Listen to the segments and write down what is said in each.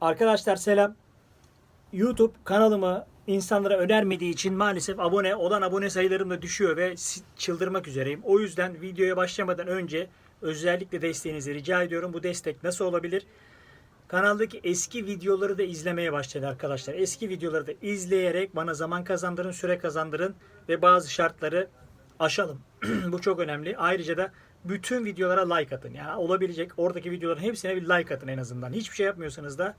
Arkadaşlar selam. YouTube kanalımı insanlara önermediği için maalesef abone olan abone sayılarım da düşüyor ve çıldırmak üzereyim. O yüzden videoya başlamadan önce özellikle desteğinizi rica ediyorum. Bu destek nasıl olabilir? Kanaldaki eski videoları da izlemeye başladı arkadaşlar. Eski videoları da izleyerek bana zaman kazandırın, süre kazandırın ve bazı şartları aşalım. Bu çok önemli. Ayrıca da bütün videolara like atın. Yani olabilecek oradaki videoların hepsine bir like atın en azından. Hiçbir şey yapmıyorsanız da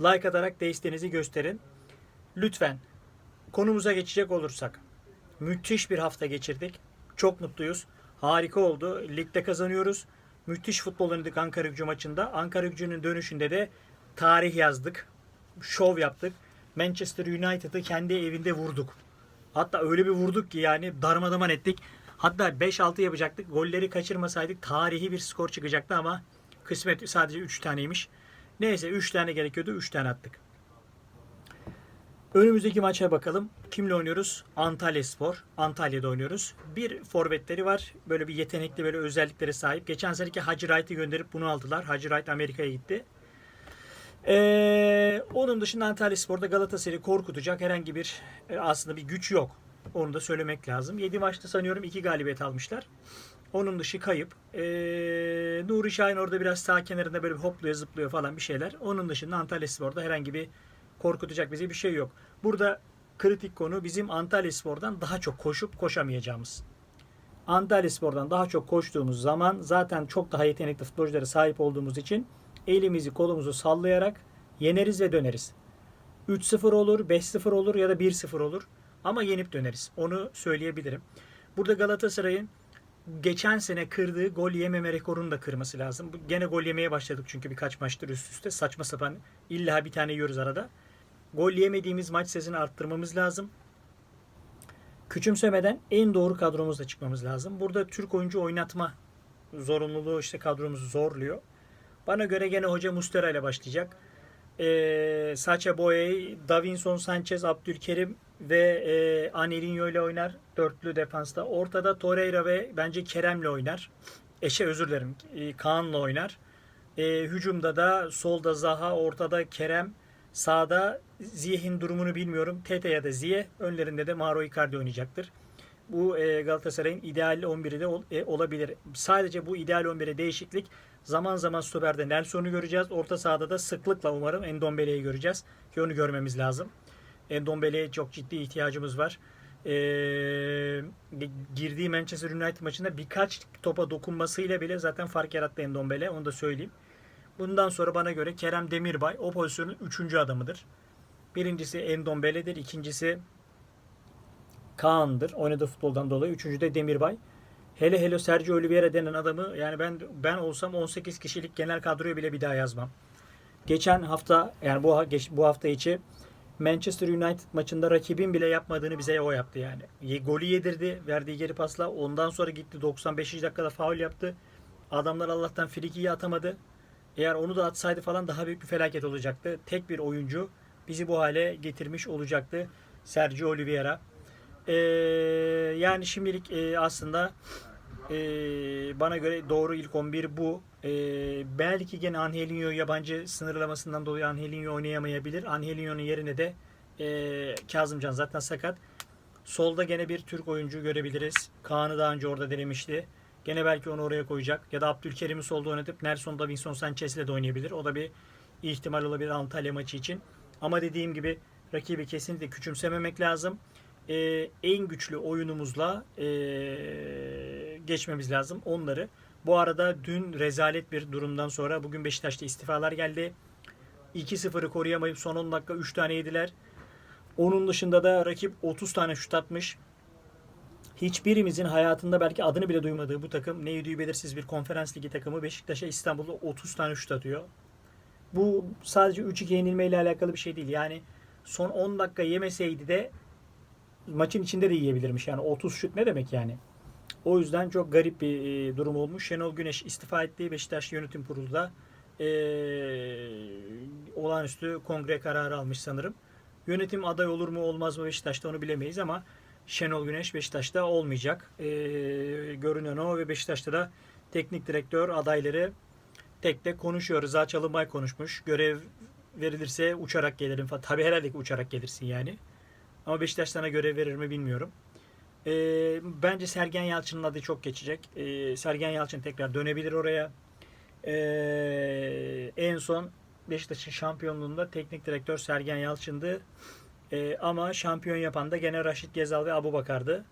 like atarak desteğinizi gösterin. Lütfen konumuza geçecek olursak müthiş bir hafta geçirdik. Çok mutluyuz. Harika oldu. Ligde kazanıyoruz. Müthiş futbol oynadık Ankara Gücü maçında. Ankara Gücü'nün dönüşünde de tarih yazdık. Şov yaptık. Manchester United'ı kendi evinde vurduk. Hatta öyle bir vurduk ki yani darmadağın ettik. Hatta 5-6 yapacaktık. Golleri kaçırmasaydık tarihi bir skor çıkacaktı ama kısmet sadece 3 taneymiş. Neyse 3 tane gerekiyordu. 3 tane attık. Önümüzdeki maça bakalım. Kimle oynuyoruz? Antalya Spor. Antalya'da oynuyoruz. Bir forvetleri var. Böyle bir yetenekli böyle özelliklere sahip. Geçen seneki Hacı Wright'ı gönderip bunu aldılar. Hacı Wright Amerika'ya gitti. Ee, onun dışında Antalya Spor'da Galatasaray'ı korkutacak herhangi bir e, aslında bir güç yok. Onu da söylemek lazım. 7 maçta sanıyorum 2 galibiyet almışlar. Onun dışı kayıp. Ee, Nuri Şahin orada biraz sağ kenarında böyle bir hopluyor zıplıyor falan bir şeyler. Onun dışında Antalya Spor'da herhangi bir korkutacak bize bir şey yok. Burada kritik konu bizim Antalya Spor'dan daha çok koşup koşamayacağımız. Antalya Spor'dan daha çok koştuğumuz zaman zaten çok daha yetenekli futbolculara sahip olduğumuz için elimizi kolumuzu sallayarak yeneriz ve döneriz. 3-0 olur, 5-0 olur ya da 1-0 olur. Ama yenip döneriz. Onu söyleyebilirim. Burada Galatasaray'ın geçen sene kırdığı gol yememe rekorunu da kırması lazım. Gene gol yemeye başladık çünkü birkaç maçtır üst üste. Saçma sapan illa bir tane yiyoruz arada. Gol yemediğimiz maç sayısını arttırmamız lazım. Küçümsemeden en doğru kadromuzla çıkmamız lazım. Burada Türk oyuncu oynatma zorunluluğu işte kadromuzu zorluyor. Bana göre gene hoca Mustera ile başlayacak. Ee, Sacha Boey, Davinson Sanchez, Abdülkerim ve e, Anelino ile oynar. Dörtlü defansta. Ortada Torreira ve bence Kerem'le oynar. Eşe özür dilerim. E, Kaan'la oynar. E, hücumda da solda Zaha, ortada Kerem, sağda Ziyeh'in durumunu bilmiyorum. Tete ya da Ziyeh. Önlerinde de Mauro Icardi oynayacaktır. Bu e, Galatasaray'ın ideal 11'i de ol- e, olabilir. Sadece bu ideal 11'e değişiklik zaman zaman stoperde Nelson'u göreceğiz. Orta sahada da sıklıkla umarım Endombele'yi göreceğiz. Ki onu görmemiz lazım. Endombele'ye çok ciddi ihtiyacımız var. E, girdiği Manchester United maçında birkaç topa dokunmasıyla bile zaten fark yarattı Endombele. Onu da söyleyeyim. Bundan sonra bana göre Kerem Demirbay o pozisyonun üçüncü adamıdır. Birincisi Endombele'dir. ikincisi Kaan'dır. Oynadığı futboldan dolayı. Üçüncü de Demirbay. Hele hele Sergio Oliveira denen adamı yani ben ben olsam 18 kişilik genel kadroya bile bir daha yazmam. Geçen hafta yani bu geç- bu hafta içi Manchester United maçında rakibin bile yapmadığını bize o yaptı yani. Golü yedirdi, verdiği geri pasla. Ondan sonra gitti 95. dakikada faul yaptı. Adamlar Allah'tan frikiyi atamadı. Eğer onu da atsaydı falan daha büyük bir felaket olacaktı. Tek bir oyuncu bizi bu hale getirmiş olacaktı. Sergio Oliveira. Ee, yani şimdilik e, aslında e, bana göre doğru ilk 11 bu. E, belki gene Angelinho yabancı sınırlamasından dolayı Angelinho oynayamayabilir. Angelino'nun yerine de e, Kazımcan zaten sakat. Solda gene bir Türk oyuncu görebiliriz. Kaan'ı daha önce orada denemişti. Gene belki onu oraya koyacak. Ya da Abdülkerim'i solda oynatıp Nelson Davinson Sanchez'le de oynayabilir. O da bir ihtimal olabilir Antalya maçı için. Ama dediğim gibi rakibi kesinlikle küçümsememek lazım. Ee, en güçlü oyunumuzla ee, geçmemiz lazım onları. Bu arada dün rezalet bir durumdan sonra bugün Beşiktaş'ta istifalar geldi. 2-0'ı koruyamayıp son 10 dakika 3 tane yediler. Onun dışında da rakip 30 tane şut atmış. Hiçbirimizin hayatında belki adını bile duymadığı bu takım ne yediği belirsiz bir konferans ligi takımı Beşiktaş'a İstanbul'da 30 tane şut atıyor. Bu sadece 3-2 yenilmeyle alakalı bir şey değil. Yani son 10 dakika yemeseydi de maçın içinde de yiyebilirmiş. Yani 30 şut ne demek yani? O yüzden çok garip bir e, durum olmuş. Şenol Güneş istifa etti. Beşiktaş Yönetim Kurulu da e, olağanüstü kongre kararı almış sanırım. Yönetim aday olur mu olmaz mı Beşiktaş'ta onu bilemeyiz ama Şenol Güneş Beşiktaş'ta olmayacak. E, görünen o ve Beşiktaş'ta da teknik direktör adayları tek tek konuşuyor. Rıza Çalınbay konuşmuş. Görev verilirse uçarak gelirim falan. Tabii herhalde uçarak gelirsin yani. Ama Beşiktaş sana görev verir mi bilmiyorum. Ee, bence Sergen Yalçın'ın adı çok geçecek. Ee, Sergen Yalçın tekrar dönebilir oraya. Ee, en son Beşiktaş'ın şampiyonluğunda teknik direktör Sergen Yalçın'dı. Ee, ama şampiyon yapan da gene Raşit Gezal ve Abu Bakar'dı.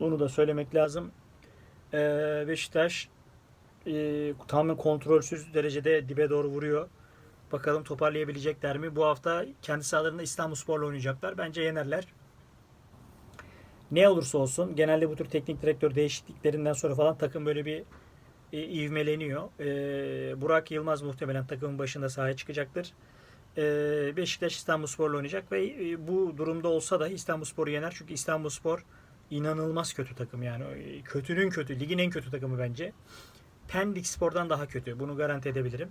Bunu da söylemek lazım. Ee, Beşiktaş e, tamamen kontrolsüz derecede dibe doğru vuruyor. Bakalım toparlayabilecekler mi? Bu hafta kendi sahalarında İstanbulspor'la oynayacaklar. Bence yenerler. Ne olursa olsun genelde bu tür teknik direktör değişikliklerinden sonra falan takım böyle bir e, ivmeleniyor. E, Burak Yılmaz muhtemelen takımın başında sahaya çıkacaktır. E, Beşiktaş İstanbulspor'la oynayacak ve e, bu durumda olsa da İstanbulspor'u yener. Çünkü İstanbulspor inanılmaz kötü takım yani. E, Kötünün kötü, ligin en kötü takımı bence. Pendik Spor'dan daha kötü. Bunu garanti edebilirim.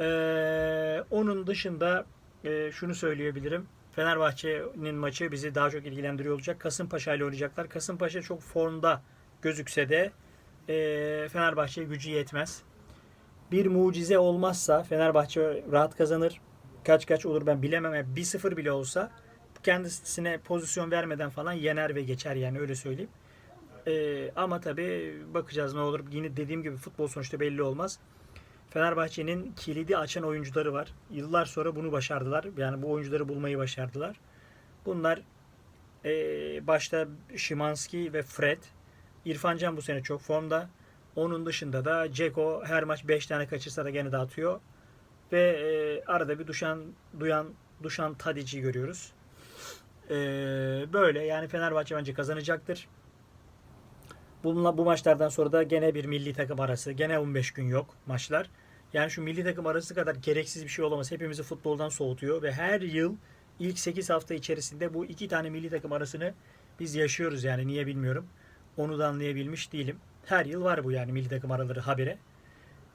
Ee, onun dışında e, şunu söyleyebilirim. Fenerbahçe'nin maçı bizi daha çok ilgilendiriyor olacak. Kasımpaşa ile oynayacaklar. Kasımpaşa çok formda gözükse de e, Fenerbahçe'ye gücü yetmez. Bir mucize olmazsa Fenerbahçe rahat kazanır. Kaç kaç olur ben bilemem. Yani 1-0 bile olsa kendisine pozisyon vermeden falan yener ve geçer yani öyle söyleyeyim. Ee, ama tabii bakacağız ne olur. Yine dediğim gibi futbol sonuçta belli olmaz. Fenerbahçe'nin kilidi açan oyuncuları var. Yıllar sonra bunu başardılar. Yani bu oyuncuları bulmayı başardılar. Bunlar e, başta Şimanski ve Fred. İrfan Can bu sene çok formda. Onun dışında da Ceko her maç 5 tane kaçırsa da gene dağıtıyor. Ve e, arada bir Duşan Duyan Duşan Tadic'i görüyoruz. E, böyle yani Fenerbahçe bence kazanacaktır. Bununla bu maçlardan sonra da gene bir milli takım arası. Gene 15 gün yok maçlar. Yani şu milli takım arası kadar gereksiz bir şey olamaz. Hepimizi futboldan soğutuyor ve her yıl ilk 8 hafta içerisinde bu iki tane milli takım arasını biz yaşıyoruz yani niye bilmiyorum. Onu da anlayabilmiş değilim. Her yıl var bu yani milli takım araları habire.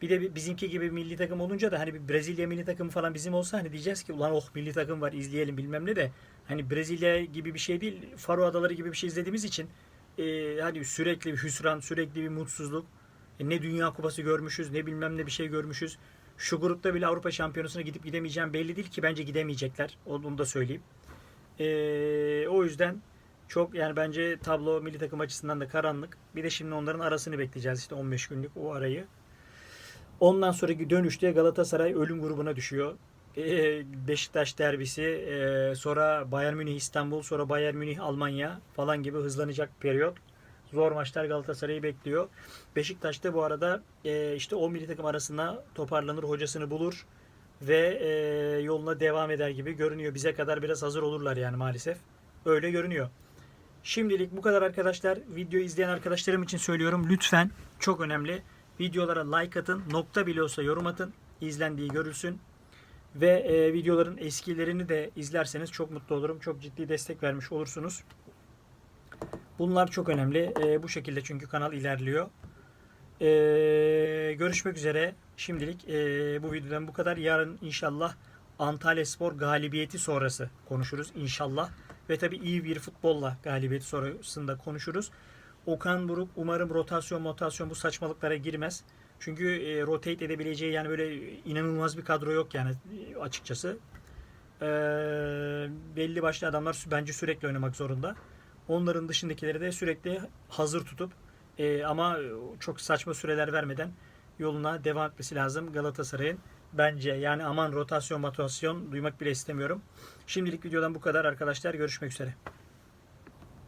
Bir de bizimki gibi milli takım olunca da hani bir Brezilya milli takımı falan bizim olsa hani diyeceğiz ki ulan oh milli takım var izleyelim bilmem ne de hani Brezilya gibi bir şey değil Faro Adaları gibi bir şey izlediğimiz için e, hani sürekli bir hüsran sürekli bir mutsuzluk e, ne Dünya Kupası görmüşüz ne bilmem ne bir şey görmüşüz. Şu grupta bile Avrupa Şampiyonası'na gidip gidemeyeceğim belli değil ki bence gidemeyecekler. Onu da söyleyeyim. E, o yüzden çok yani bence tablo milli takım açısından da karanlık. Bir de şimdi onların arasını bekleyeceğiz işte 15 günlük o arayı. Ondan sonraki dönüşte Galatasaray ölüm grubuna düşüyor. Ee, Beşiktaş derbisi, ee, sonra Bayern Münih İstanbul, sonra Bayern Münih Almanya falan gibi hızlanacak periyot. Zor maçlar Galatasaray'ı bekliyor. Beşiktaş da bu arada ee, işte o milli takım arasında toparlanır, hocasını bulur ve yoluna devam eder gibi görünüyor. Bize kadar biraz hazır olurlar yani maalesef. Öyle görünüyor. Şimdilik bu kadar arkadaşlar. Video izleyen arkadaşlarım için söylüyorum. Lütfen çok önemli. Videolara like atın. Nokta bile olsa yorum atın. İzlendiği görülsün. Ve e, videoların eskilerini de izlerseniz çok mutlu olurum. Çok ciddi destek vermiş olursunuz. Bunlar çok önemli. E, bu şekilde çünkü kanal ilerliyor. E, görüşmek üzere. Şimdilik e, bu videodan bu kadar. Yarın inşallah Antalya Spor galibiyeti sonrası konuşuruz inşallah. Ve tabii iyi bir futbolla galibiyeti sonrasında konuşuruz. Okan Buruk umarım rotasyon motasyon bu saçmalıklara girmez. Çünkü e, rotate edebileceği yani böyle inanılmaz bir kadro yok yani e, açıkçası. E, belli başlı adamlar bence sürekli oynamak zorunda. Onların dışındakileri de sürekli hazır tutup e, ama çok saçma süreler vermeden yoluna devam etmesi lazım Galatasaray'ın. Bence yani aman rotasyon motasyon duymak bile istemiyorum. Şimdilik videodan bu kadar arkadaşlar. Görüşmek üzere.